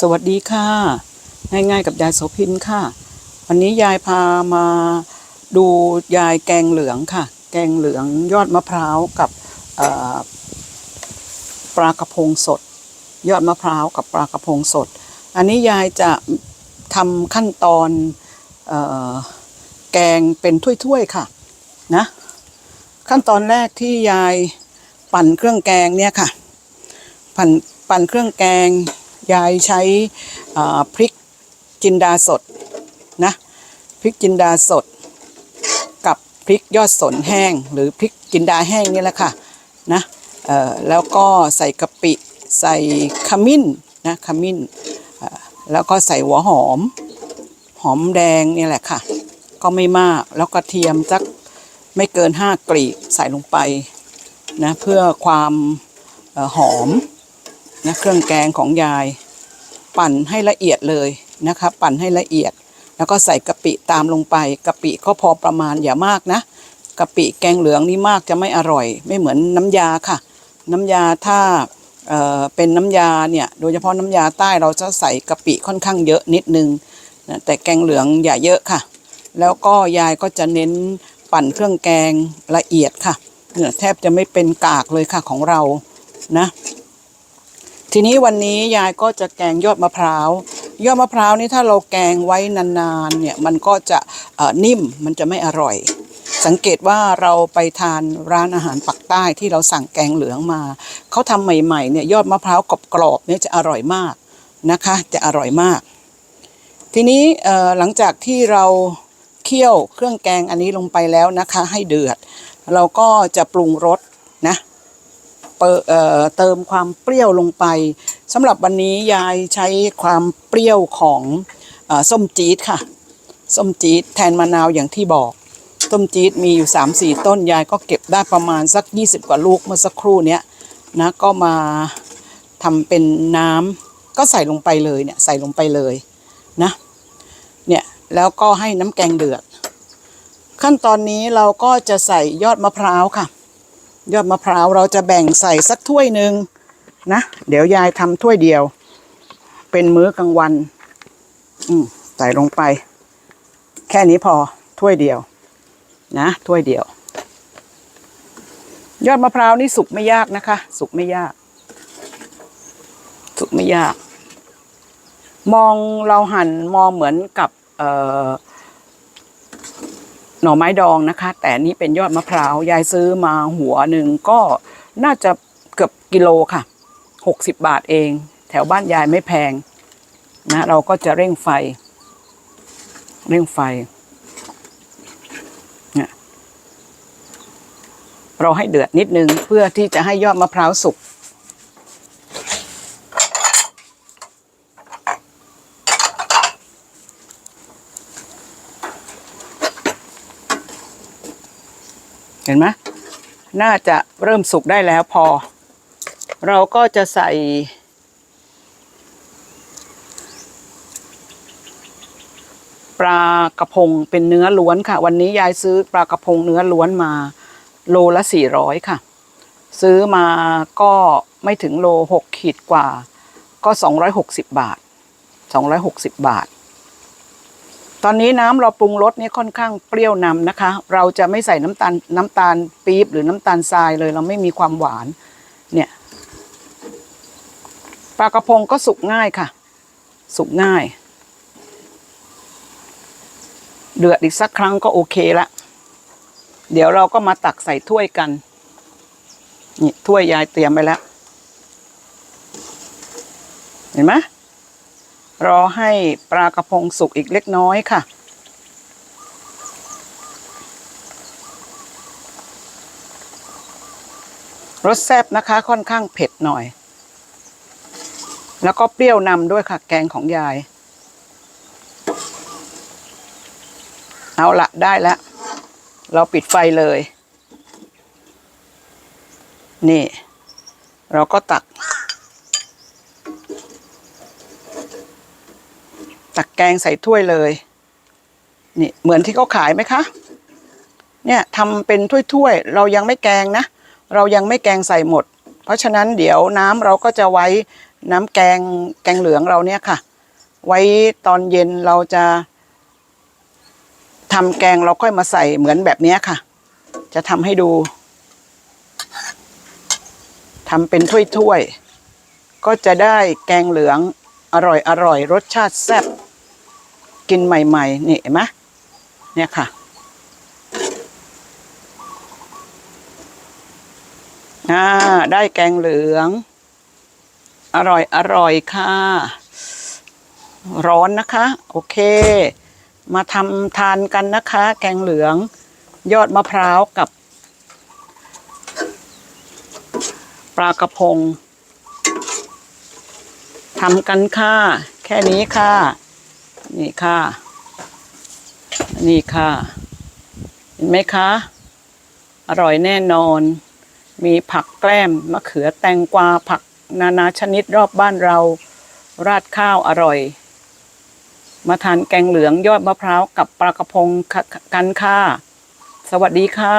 สวัสดีค่ะ ง่ายๆกับยายโสพินค่ะ วันนี้ยายพามาดูยายแกงเหลืองค่ะ แกงเหลืองยอดมะพร้าวกับปลากระพงสด ยอดมะพร้าวกับปลากระพงสด อันนี้ยายจะทำขั้นตอนอแกงเป็นถ้วยๆค่ะนะขั้นตอนแรกที่ยายปั่นเครื่องแกงเนี่ยค่ะ ปั่นปั่นเครื่องแกง ยายใช้พริกจินดาสดนะพริกจินดาสด กับพริกยอดสนแห้ง หรือพริกจินดาแห้งนี่แหละค่ะนะแล้วก็ใส่กะปิใส่ขมิ้นนะขมิ้นแล้วก็ใส่หัวหอม หอมแดงนี่แหละค่ะ ก็ไม่มากแล้วกระเทียมสักไม่เกินห้ากลีบใส่ลงไปนะเพื่อความออหอม นะเครื่องแกงของยาย ปั่นให้ละเอียดเลยนะคะ ปั่นให้ละเอียด แล้วก็ใส่กะปิตามลงไปกะปิก็พอประมาณอย่ามากนะกะปิแกงเหลืองนี่มากจะไม่อร่อย ไม่เหมือนน้ำยาค่ะ น้ำยาถ้าเเป็นน้ำยาเนี่ยโดยเฉพาะน้ำยาใต้เราจะใส่กะปิค่อนข้างเยอะนิดนึงนะแต่แกงเหลืองอย่าเยอะค่ะ แล้วก็ยายก็จะเน้นปั่นเครื่องแกงละเอียดค่ะเนี่ยแทบจะไม่เป็นกากเลยค่ะของเรานะ ทีนี้วันนี้ยายก็จะแกงยอดมะพร้าว ยอดมะพร้าวนี่ถ้าเราแกงไว้นานๆเนี่ยมันก็จะนิ่มมันจะไม่อร่อย สังเกตว่าเราไปทานร้านอาหารปักใต้ที่เราสั่งแกงเหลืองมาเขาทำใหม่ๆเนี่ยยอดมะพร้าวกรอบๆเนี่ยจะอร่อยมากนะคะ จะอร่อยมาก ทีนี้หลังจากที่เราเคี่ยวเครื่องแกงอันนี้ลงไปแล้วนะคะ ให้เดือด เราก็จะปรุงรสนะ เเเติมความเปรี้ยวลงไปสำหรับวันนี้ยายใช้ความเปรี้ยวของอส้มจี๊ดค่ะ ส้มจี๊ดแทนมะนาวอย่างที่บอก ส้มจี๊ดมีอยู่ 3-4 ต้นยายก็เก็บได้ประมาณสัก 20 กว่าลูกเมื่อสักครู่เนี้ยนะก็มาทำเป็นน้ำก็ใส่ลงไปเลยเนี่ยใส่ลงไปเลยนะเนี่ยแล้วก็ให้น้ำแกงเดือด ขั้นตอนนี้เราก็จะใส่ยอดมะพร้าวค่ะ ยอดมะพร้าวเราจะแบ่งใส่สักถ้วยหนึ่งนะ เดี๋ยวยายทำถ้วยเดียว เป็นมื้อกลางวัน อืมใส่ลงไป แค่นี้พอถ้วยเดียว นะถ้วยเดียว ยอดมะพร้าวนี่สุกไม่ยากนะคะ สุกไม่ยาก สุกไม่ยาก มองเราหั่นมองเหมือนกับ เอ่อ หน่อไม้ดองนะคะ แต่นี้เป็นยอดมะพร้าวยายซื้อมาหัวหนึ่งก็น่าจะเกือบกิโลค่ะหกสิบบาทเอง แถวบ้านยายไม่แพงนะเราก็จะเร่งไฟ เร่งไฟเนี่ยเราให้เดือดนิดนึงเพื่อที่จะให้ยอดมะพร้าวสุก เห็นไหมน่าจะเริ่มสุกได้แล้วพอ เราก็จะใส่ ปลากระพงเป็นเนื้อล้วนค่ะ วันนี้ยายซื้อปลากระพงเนื้อล้วนมา โลละสี่ร้อยค่ะ ซื้อมาก็ไม่ถึงโลหกขีดกว่า ก็สองร้อยหกสิบบาทสองร้อยหกสิบบาท ตอนนี้น้ำเราปรุงรสนี่ค่อนข้างเปรี้ยวนำนะคะ เราจะไม่ใส่น้ำตาลน้ำตาลปี๊บหรือน้ำตาลทรายเลย เราไม่มีความหวาน เนี่ยปลากระพงก็สุกง่ายค่ะ สุกง่าย เดือดอีกสักครั้งก็โอเคละเดี๋ยวเราก็มาตักใส่ถ้วยกันนี่ถ้วยยายเตรียมไปแล้ว เห็นไหม รอให้ปลากระพงสุกอีกเล็กน้อยค่ะ รสแซ่บนะคะค่อนข้างเผ็ดหน่อย แล้วก็เปรี้ยวนำด้วยค่ะ แกงของยาย เอาละได้แล้ว เราปิดไฟเลย นี่ เราก็ตัก ตักแกงใส่ถ้วยเลย นี่เหมือนที่เขาขายไหมคะ เนี่ยทำเป็นถ้วยๆ เรายังไม่แกงนะ เรายังไม่แกงใส่หมด เพราะฉะนั้นเดี๋ยวน้ำเราก็จะไว้น้ำแกงแกงเหลืองเราเนี่ยค่ะ ไว้ตอนเย็นเราจะทำแกงเราค่อยมาใส่เหมือนแบบนี้ค่ะ จะทำให้ดูทำเป็นถ้วยๆ ก็จะได้แกงเหลืองอร่อยอร่อยรสชาติแซ่บ กินใหม่ๆ นี่เห็นไหมเนี่ยค่ะอ่าได้แกงเหลือง อร่อยอร่อยค่ะ ร้อนนะคะ โอเค มาทำทานกันนะคะ แกงเหลือง ยอดมะพร้าวกับ ปลากระพงทำกันค่ะ แค่นี้ค่ะ นี่ค่ะ นี่ค่ะ เห็นไหมคะ อร่อยแน่นอน มีผักแกล้มมะเขือแตงกวาผักนานาชนิดรอบบ้านเรา ราดข้าวอร่อย มาทานแกงเหลืองยอดมะพร้าวกับปลากระพงกันค่ะ สวัสดีค่ะ